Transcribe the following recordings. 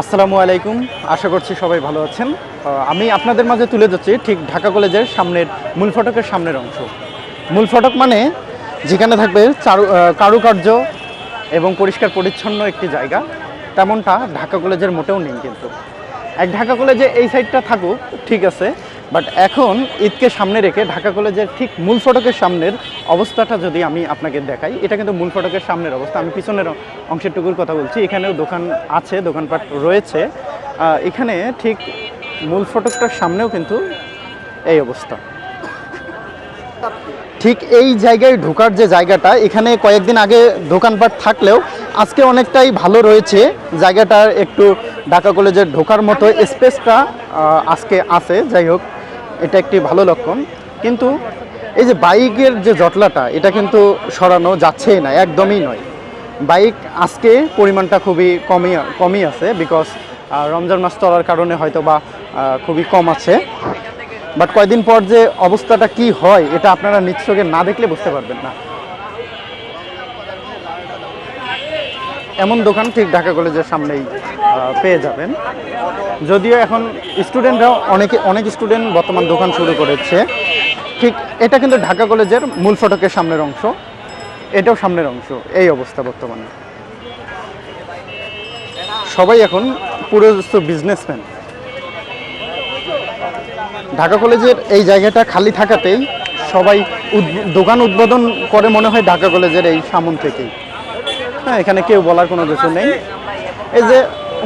আসসালামু আলাইকুম। আশা করছি সবাই ভালো আছেন। আমি আপনাদের মাঝে তুলে ধরছি ঠিক ঢাকা কলেজের সামনের মূল ফটকের সামনের অংশ। মূল ফটক মানে যেখানে থাকবে চারু কারুকার্য এবং পরিষ্কার পরিচ্ছন্ন একটি জায়গা। তেমনটা ঢাকা কলেজের মোটেও নেই কিন্তু। এক ঢাকা কলেজে এই সাইডটা থাকুক, ঠিক আছে। বাট এখন ঈদকে সামনে রেখে ঢাকা কলেজের ঠিক মূল ফটকের সামনের অবস্থাটা যদি আমি আপনাকে দেখাই, এটা কিন্তু মূল ফটকের সামনের অবস্থা। আমি পিছনের অংশেরটুকুর কথা বলছি। এখানেও দোকান আছে, দোকানপাট রয়েছে। এখানে ঠিক মূল ফটকটার সামনেও কিন্তু এই অবস্থা। ঠিক এই জায়গায় ঢোকার যে জায়গাটা, এখানে কয়েকদিন আগে দোকানপাট থাকলেও আজকে অনেকটাই ভালো রয়েছে। জায়গাটার একটু ঢাকা কলেজের ঢোকার মতো স্পেসটা আজকে আছে। যাই হোক এটা একটি ভালো লক্ষণ। কিন্তু এই যে বাইকের যে জটলাটা, এটা কিন্তু সরানো যাচ্ছেই না, একদমই নয়। বাইক আজকে পরিমাণটা খুবই কমই কমই আছে বিকজ রমজান মাস চলার কারণে হয়তো বা খুবই কম আছে। বাট কয়দিন পর যে অবস্থাটা কি হয়, এটা আপনারা নিজ না দেখলে বুঝতে পারবেন না। এমন দোকান ঠিক ঢাকা কলেজের সামনেই পেয়ে যাবেন। যদিও এখন স্টুডেন্টরাও অনেকে অনেক স্টুডেন্ট বর্তমান দোকান শুরু করেছে। ঠিক এটা কিন্তু ঢাকা কলেজের মূল ফটকের সামনের অংশ। এটাও সামনের অংশ, এই অবস্থা বর্তমানে। সবাই এখন পুরো বিজনেসম্যান ঢাকা কলেজের এই জায়গাটা খালি থাকাতেই সবাই দোকান উদ্বোধন করে মনে হয় ঢাকা কলেজের এই সামন থেকেই। হ্যাঁ এখানে কেউ বলার কোনো কিছু নেই। এই যে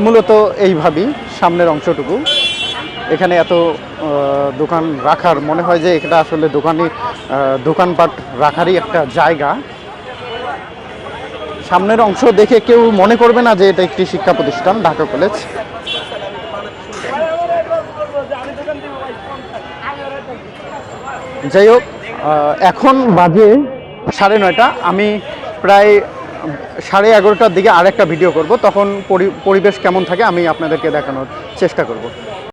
মূলত এইভাবেই সামনের অংশটুকু। এখানে এত দোকান রাখার মনে হয় যে এটা আসলে দোকানি দোকানপাট রাখারই একটা জায়গা। সামনের অংশ দেখে কেউ মনে করবে না যে এটা একটি শিক্ষা প্রতিষ্ঠান, ঢাকা কলেজ। যাই হোক এখন বাজে সাড়ে নয়টা। আমি প্রায় সাড়ে এগারোটার দিকে আরেকটা ভিডিও করব, তখন পরি- পরিবেশ কেমন থাকে আমি আপনাদেরকে দেখানোর চেষ্টা করব।